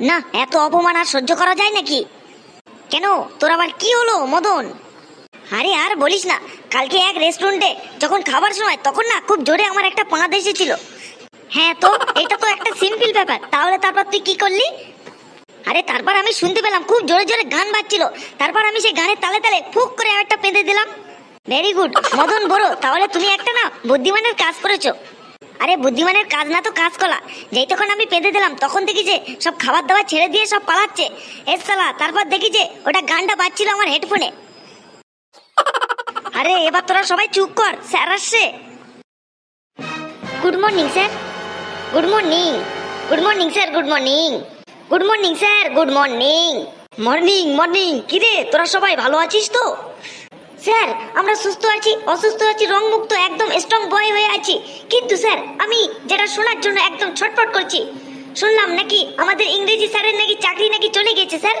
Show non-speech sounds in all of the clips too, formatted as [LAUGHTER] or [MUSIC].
না, এত অপমান আর সহ্য করা যায় নাকি? কেন? তোর আবার কি হলো, মদন? আরে আর বলিস না, কালকে এক রেস্টুরেন্টে যখন খাবার সময়, তখন না খুব জোরে আমার একটা পাঁদ এসেছিল। হ্যাঁ তো, এটা তো একটা সিম্পল ব্যাপার, তাহলে তারপর তুই কি করলি? আরে তারপর আমি শুনতে পেলাম, খুব জোরে জোরে গান বাজছিল। তারপর আমি সেই গানের তালে তালে ফুক করে একটা পেঁদে দিলাম। ভেরি গুড মদন বড়, তাহলে তুমি একটা না বুদ্ধিমানের কাজ করেছ। আরে বুদ্ধিমানের কাজ না তো কাজ কলা যেই তখন আমি পেঁদে দিলাম, তখন দেখি যে সব খাবার দাবার ছেড়ে দিয়ে সব পালাচ্ছে। এস সালা তারপর দেখি যে ওটা গানটা বাজছিল আমার হেডফোনে। আরে, এবার তোরা সবাই চুপ কর, স্যার আসছে। Good morning, sir. Good morning. Good morning, sir, good morning. Good morning, sir, good morning. Morning morning. কিরে, তোরা সবাই ভালো আছিস তো? স্যার আমরা সুস্থ আছি অসুস্থ আছি রংমুক্ত একদম স্ট্রং বয় হয়ে আছি। কিন্তু স্যার আমি যেটা শোনার জন্য একদম ছটফট করছি। শুনলাম নাকি আমাদের ইংরেজি স্যারের নাকি চাকরি নাকি চলে গেছে স্যার?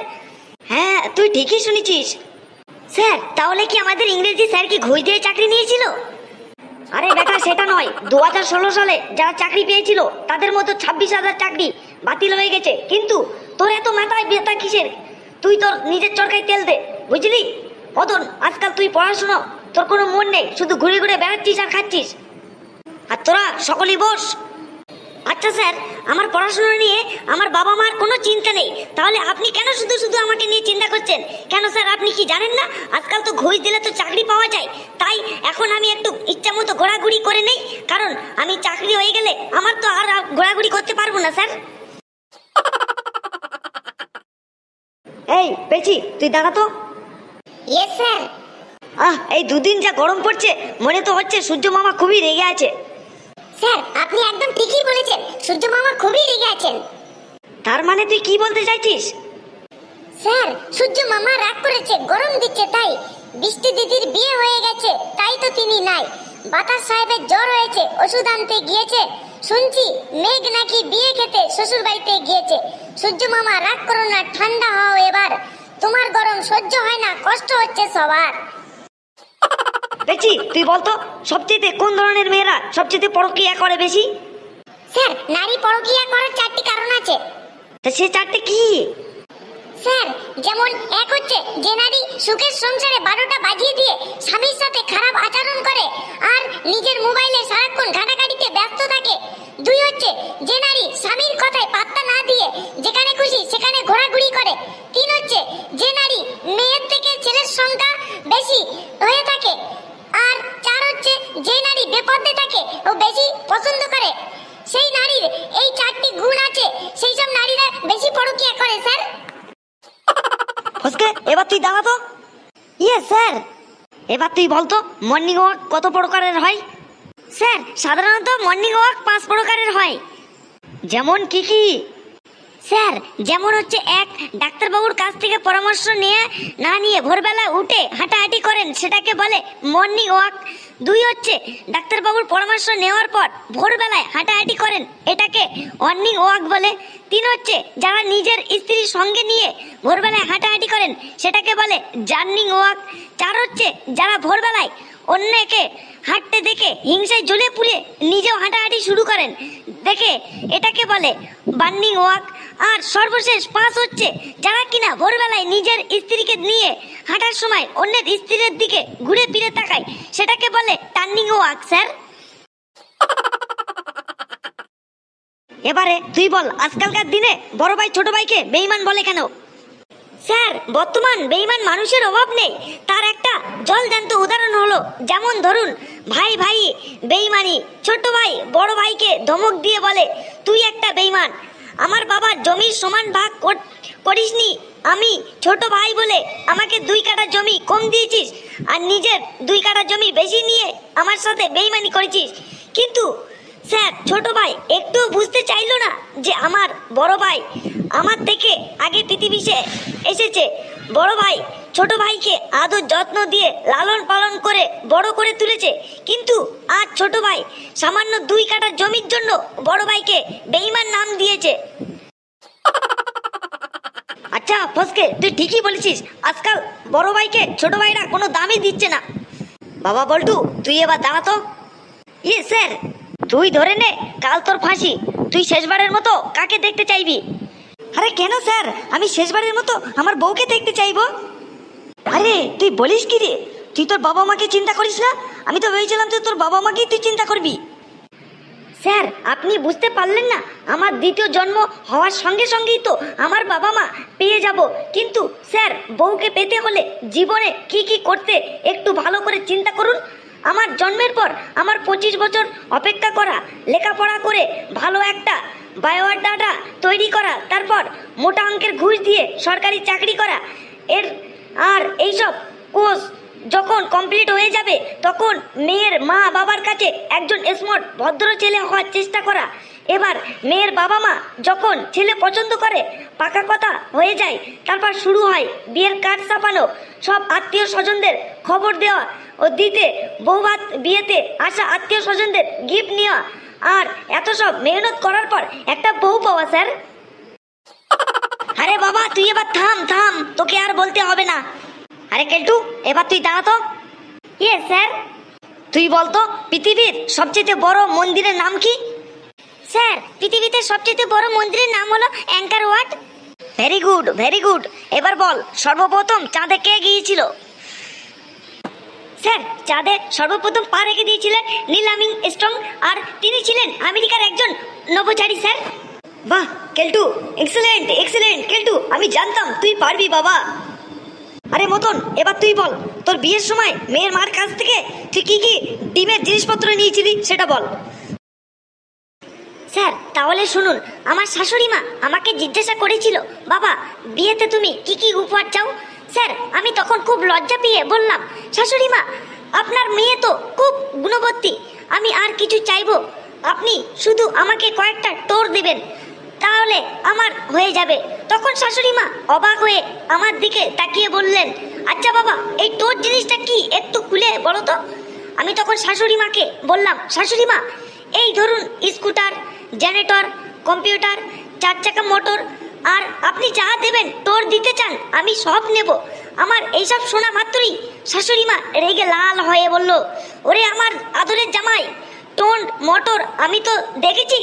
হ্যাঁ তুই ঠিকই শুনেছিস। স্যার তাহলে কি আমাদের ইংরেজি স্যার কি ঘুষ দিয়ে চাকরি নিয়েছিল? আরে বেটা সেটা নয়। দু হাজার ষোলো সালে যারা চাকরি পেয়েছিল তাদের মতো ছাব্বিশ হাজার চাকরি বাতিল হয়ে গেছে। কিন্তু তোর এত মাথায় বেতা কিসের? তুই তোর নিজের চরকায় তেল দে বুঝলি? মদন আজকাল তুই পড়াশুনো তোর কোনো মন নেই শুধু ঘুরে ঘুরে বেড়াচ্ছিস আর খাচ্ছিস। আর তোরা সকলেই বস। আচ্ছা স্যার আমার পড়াশোনা নিয়ে আমার বাবা মার কোনো চিন্তা নেই। তাহলে আপনি কেন শুধু শুধু আমাকে নিয়ে চিন্তা করছেন? কেন স্যার আপনি কি জানেন না? আজকাল তো ঘুষ দিলে তো চাকরি পাওয়া যায়। তাই এখন আমি একটু ইচ্ছা মতো ঘোরাঘুরি করে নেই। কারণ আমি চাকরি হয়ে গেলে আমার তো আর ঘোরাঘুরি করতে পারব না স্যার। [LAUGHS] এই পেছি তুই দাঁড়া তো। ইয়েস স্যার আহ এই দুদিন যা গরম পড়ছে মনে তো হচ্ছে সূর্য মামা খুবই রেগে আছে। স্যার আপনি একদম ঠিকই বলেছেন সূর্য মামা খুবই রেগে আছেন। তার মানে তুই কি বলতে চাইছিস? স্যার সূর্য মামা রাগ করেছে গরম দিচ্ছে তাই। বৃষ্টি দিদির বিয়ে হয়ে গেছে তাই তো তিনি নাই। বাতাস সাহেবের জ্বর হয়েছে ওষুধ আনতে গিয়েছে। শুনছি মেঘ নাকি বিয়ে খেতে শ্বশুর বাড়িতে গিয়েছে। সূর্য মামা রাগ করো না ঠান্ডা হও এবার। তোমার গরম সহ্য হয় না কষ্ট হচ্ছে সবার। বেচি তুই বলতো সবচেয়ে কোন ধরনের মেয়েরা সবচেয়ে পরকিয়া করে বেশি? স্যার নারী পরকিয়া করার চারটি কারণ আছে। তো সে চারটে কি? স্যার যেমন এক হচ্ছে যে নারী সুখের সংসারে বারোটা বাজিয়ে দিয়ে স্বামীর সাথে খারাপ আচরণ করে, আর নিজের মোবাইলে সারাক্ষণ ঘাটাঘাটিতে ব্যস্ত থাকে। দুই হচ্ছে যে নারী স্বামীর কথায় পাত্তা না দিয়ে যেখানে খুশি সেখানে ঘোরাঘুরি করে। তিন হচ্ছে যে নারী মেয়ের থেকে ছেলের সংখ্যা বেশি হয়ে থাকে। আর চার হচ্ছে যে নারী বেপর্দে থাকে ও বেশি পছন্দ করে। সেই নারীর এই চারটি গুণ আছে, সেই সব নারীরা বেশি পরকীয়া করে, স্যার। ফসকে এবার তুই দাঁড়া তো। ইয়ে স্যার। এবার তুই বলতো মর্নিং ওয়াক কত প্রকারের হয়? স্যার, সাধারণত মর্নিং ওয়াক পাঁচ প্রকারের হয়। যেমন কি কি? স্যার, যেমন হচ্ছে এক, ডাক্তারবাবুর কাছ থেকে পরামর্শ নিয়ে, না নিয়ে ভোরবেলা উঠে হাঁটাহাঁটি করেন, সেটাকে বলে মর্নিং ওয়াক দুই হচ্ছে, ডাক্তারবাবুর পরামর্শ নেওয়ার পর ভোরবেলায় হাঁটাহাঁটি করেন, এটাকে মর্নিং ওয়াক বলে। তিন হচ্ছে, যারা নিজের স্ত্রীর সঙ্গে নিয়ে ভোরবেলায় হাঁটাহাঁটি করেন, সেটাকে বলে জার্নিং ওয়াক চার হচ্ছে, যারা ভোরবেলায় অন্যকে হাঁটতে দেখে হিংসায় জ্বলে পুড়ে নিজেও হাঁটাহাঁটি শুরু করেন, দেখে এটাকে বলে বার্নিং ওয়াক। আর সর্বশেষ পাঁচ হচ্ছে, যারা কিনা ভোরবেলায় নিজের স্ত্রীকে নিয়ে হাঁটার সময় অন্যের স্ত্রীর দিকে ঘুরে ফিরে তাকায়, সেটাকে বলে টার্নিং ওয়াক স্যার। এবারে তুই বল, আজকালকার দিনে বড় ভাই ছোট ভাইকে বেইমান বলে কেন? স্যার, বর্তমান বেইমান মানুষের অভাব নেই। তার একটা জলজান্ত উদাহরণ হলো, যেমন ধরুন, ভাই ভাই বেইমানি ছোট ভাই বড় ভাইকে ধমক দিয়ে বলে, তুই একটা বেইমান আমার বাবা জমির সমান ভাগ কর- করিসনি। আমি ছোট ভাই বলে আমাকে দুই কাটা জমি কম দিয়েছিস আর নিজের দুই কাটা জমি বেশি নিয়ে আমার সাথে বেইমানি করেছিস। কিন্তু স্যার, ছোট ভাই একটু বুঝতে চাইল না যে আমার বড় ভাই আমার থেকে আগে পৃথিবীতে এসেছে। বড় ভাই ছোট ভাইকে আদর যত্ন দিয়ে লালন পালন করে বড় করে তুলেছে। কিন্তু আজ ছোট ভাই সামান্য দুই কাঠা জমির জন্য বড় ভাইকে বেইমান নাম দিয়েছে। আচ্ছা ফসকে, তুই ঠিকই বলেছিস। আজকাল বড় ভাইকে ছোট ভাইরা কোনো দামই দিচ্ছে না। বাবা বল্টু, তুই এবার দাঁড়াতো ইয়ে স্যার, তুই ধরে নে, কাল তোর ফাঁসি। তুই শেষবারের মতো কাকে দেখতে চাইবি? আরে কেন, স্যার? আমি শেষবারের মতো আমার বউকে দেখতে চাইব? আরে, তুই বলিস কি রে? তুই তোর বাবা মাকে চিন্তা করিস না? আমি তো ভেবেছিলাম তুই তোর বাবা মাকেই তুই চিন্তা করবি। স্যার, আপনি বুঝতে পারলেন না, আমার দ্বিতীয় জন্ম হওয়ার সঙ্গে সঙ্গেই তো আমার বাবা মা পেয়ে যাব। কিন্তু স্যার, বউকে পেতে হলে জীবনে কি কি করতে একটু ভালো করে চিন্তা করুন। আমার জন্মের পর আমার পঁচিশ বছর অপেক্ষা করা, লেখাপড়া করে ভালো একটা বায়োডাটা তৈরি করা, তারপর মোটা অঙ্কের ঘুষ দিয়ে সরকারি চাকরি করা, এর আর এইসব কোর্স যখন কমপ্লিট হয়ে যাবে, তখন মেয়ের মা বাবার কাছে একজন স্মার্ট ভদ্র ছেলে হওয়ার চেষ্টা করা। এবার মেয়ের বাবা মা যখন ছেলে পছন্দ করে, পাকা কথা হয়ে যায়, তারপর শুরু হয় বিয়ের কার্ড ছাপানো সব আত্মীয় স্বজনদের খবর দেওয়া ও দিতে, বৌভাত বিয়েতে আসা আত্মীয় স্বজনদের গিফট নেওয়া। আর এত সব মেহনত করার পর একটা বউ পাওয়া, স্যার। আরে বাবা তুই এবার থাম থাম। তোকে আর বলতে হবে না। আরে কেলটু এবার তুই দাঁড়া তো। ইয়ে স্যার তুই বলতো পৃথিবীর সবচেয়ে বড় মন্দিরের নাম কি? স্যার পৃথিবীতে সবচেয়ে বড় মন্দিরের নাম হলো Angkor Wat very good very good এবার বল সর্বপ্রথম চাঁদে কে গিয়েছিল? স্যার চাঁদে সর্বপ্রথম পা রেখে দিয়েছিলেন নীল আমিং স্ট্রং আর তিনি ছিলেন আমেরিকার একজন নভোচারী স্যার বাহ, কেলটু এক্সেলেন্ট এক্সেলেন্ট কেলটু, আমি জানতাম তুই পারবি বাবা। আরে মতন, এবার তুই বল, তোর বিয়ের সময় মেয়ের মার কাছ থেকে তুই কি কি ডিমের জিনিসপত্র নিয়েছিলি সেটা বল। স্যার, তাহলে শুনুন, আমার শাশুড়ি মা আমাকে জিজ্ঞাসা করেছিল, বাবা, বিয়েতে তুমি কি কি উপহার চাও? স্যার, আমি তখন খুব লজ্জা পেয়ে বললাম, শাশুড়ি মা, আপনার মেয়ে তো খুব গুণবতী আমি আর কিছু চাইব, আপনি শুধু আমাকে কয়েকটা টোর দেবেন তাহলে আমার হয়ে যাবে। তখন শাশুড়ি মা অবাক হয়ে আমার দিকে তাকিয়ে বললেন আচ্ছা বাবা, এই তোর জিনিসটা কি একটু খুলে বলো তো? আমি তখন শাশুড়ি মাকে বললাম, শাশুড়ি মা, এই ধরুন স্কুটার, জেনারেটর, কম্পিউটার, চার চাকা মোটর, আর আপনি যা দেবেন তোর দিতে চান, আমি সব নেব। আমার এইসব শোনা মাত্রই শাশুড়ি মা রেগে লাল হয়ে বলল, ওরে আমার আদরের জামাই টোন মোটর আমি তো দেখেছি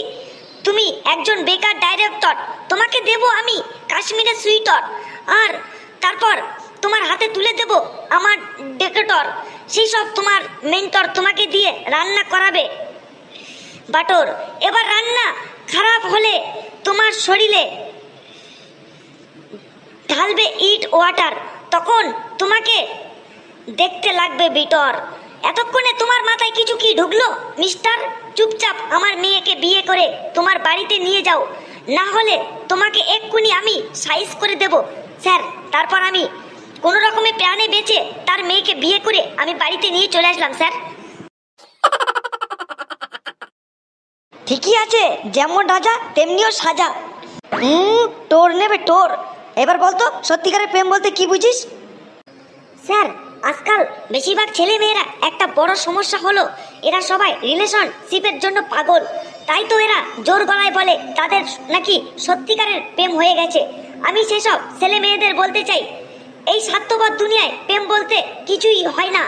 তুমি একজন বেকার ডাইরেক্টর তোমাকে দেব আমি কাশ্মীরের সুইটর আর তারপর তোমার হাতে তুলে দেব আমার ডেকেটর সেই সব তোমার মেন্টর তোমাকে দিয়ে রান্না করাবে। বাটর, এবার রান্না খারাপ হলে তোমার শরীরে ঢালবে ইট ওয়াটার তখন তোমাকে দেখতে লাগবে বিটর। এতক্ষণে তোমার মাথায় কিছু কি ঢুকলো? মিস্টার, চুপচাপ আমার মেয়েকে বিয়ে করে তোমার বাড়িতে নিয়ে যাও। না হলে তোমাকে এক্ষুনি আমি সাইজ করে দেব। স্যার, তারপর আমি কোনো রকমে প্রাণে বেঁচে তার মেয়েকে বিয়ে করে আমি বাড়িতে নিয়ে চলে আসলাম, স্যার। ঠিকই আছে, যেমন রাজা, তেমনিও সাজা। হুম টোর নেবে টোর এবার বলতো, সত্যিকারের প্রেম বলতে কি বুঝিস? স্যার আজকাল বেশিরভাগ ছেলে মেয়েরা একটা বড় সমস্যা হলো, এরা সবাই রিলেশনশিপের জন্য পাগল। তাই তো এরা জোর গলায় বলে, তাদের নাকি সত্যিকারের প্রেম হয়ে গেছে। আমি সেসব ছেলে মেয়েদের বলতে চাই, এই স্বার্থপর দুনিয়ায় প্রেম বলতে কিছুই হয় না।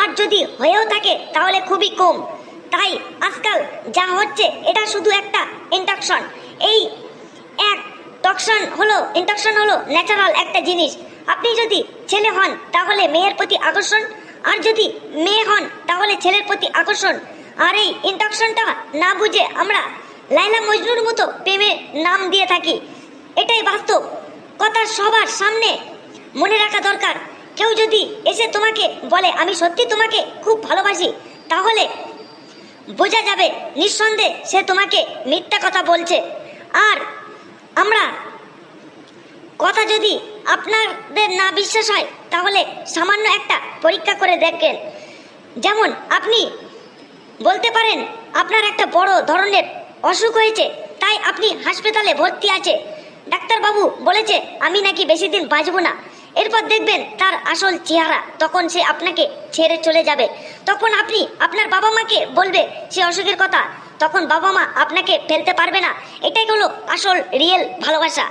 আর যদি হয়েও থাকে, তাহলে খুবই কম। তাই আজকাল যা হচ্ছে, এটা শুধু একটা ইন্ডাকশন এই এক টকশন হলো ইন্ডাকশন হলো ন্যাচারাল একটা জিনিস। আপনি যদি ছেলে হন, তাহলে মেয়ের প্রতি আকর্ষণ। আর যদি মেয়ে হন, তাহলে ছেলের প্রতি আকর্ষণ। আর এই ইন্ডাকশনটা না বুঝে আমরা লাইলা মজনুর মতো প্রেমের নাম দিয়ে থাকি। এটাই বাস্তব। কথা সবার সামনে মনে রাখা দরকার। কেউ যদি এসে তোমাকে বলে, আমি সত্যি তোমাকে খুব ভালোবাসি, তাহলে বোঝা যাবে নিঃসন্দেহে সে তোমাকে মিথ্যা কথা বলছে। আর আমরা। কথা যদি আপনাদের না বিশ্বাস হয়, তাহলে সামান্য একটা পরীক্ষা করে দেখেন। যেমন আপনি বলতে পারেন, আপনার একটা বড় ধরনের অসুখ হয়েছে, তাই আপনি হাসপাতালে ভর্তি আছে। ডাক্তারবাবু বলেছে, আমি নাকি বেশি দিন বাঁচবো না। এরপর দেখবেন তার আসল চেহারা, তখন সে আপনাকে ছেড়ে চলে যাবে। তখন আপনি আপনার বাবা মাকে বলবে, সে অসুখের কথা তখন বাবা মা আপনাকে ফেলতে পারবে না। এটাই হলো আসল রিয়েল ভালোবাসা।